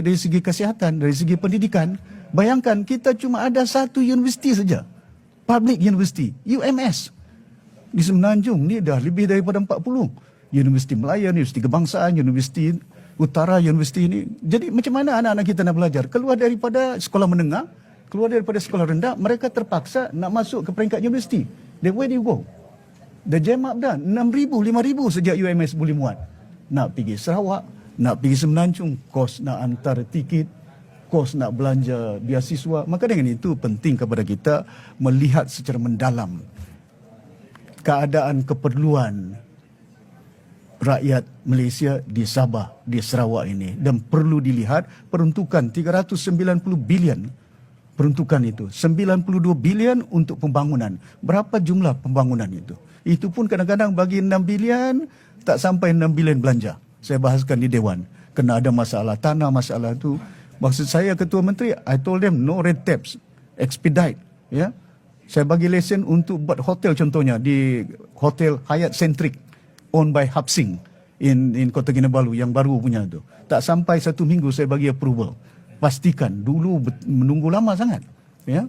dari segi kesihatan, dari segi pendidikan, bayangkan kita cuma ada satu universiti saja. Public University, UMS. Di Semenanjung ni dah lebih daripada 40. Universiti Melayu, Universiti Kebangsaan, Universiti Utara, Universiti ini. Jadi macam mana anak-anak kita nak belajar? Keluar daripada sekolah menengah, keluar daripada sekolah rendah, mereka terpaksa nak masuk ke peringkat universiti. Then where do you go? Dah jam up dah. 6,000, 5,000 sejak UMS boleh muat. Nak pergi Sarawak, nak pergi Semenanjung, kos nak hantar tiket, kos nak belanja biasiswa. Maka dengan itu penting kepada kita melihat secara mendalam keadaan keperluan rakyat Malaysia di Sabah, di Sarawak ini. Dan perlu dilihat peruntukan 390 bilion peruntukan itu. 92 bilion untuk pembangunan. Berapa jumlah pembangunan itu? Itu pun kadang-kadang bagi 6 bilion, tak sampai 6 bilion belanja. Saya bahaskan di Dewan. Kena ada masalah tanah, masalah itu. Maksud saya Ketua Menteri, I told them no red tapes, expedite. Ya, saya bagi lesen untuk buat hotel contohnya di Hotel Hyatt Centric owned by Hapsing in in Kota Kinabalu yang baru punya tu. Tak sampai satu minggu saya bagi approval. Pastikan dulu menunggu lama sangat. Ya.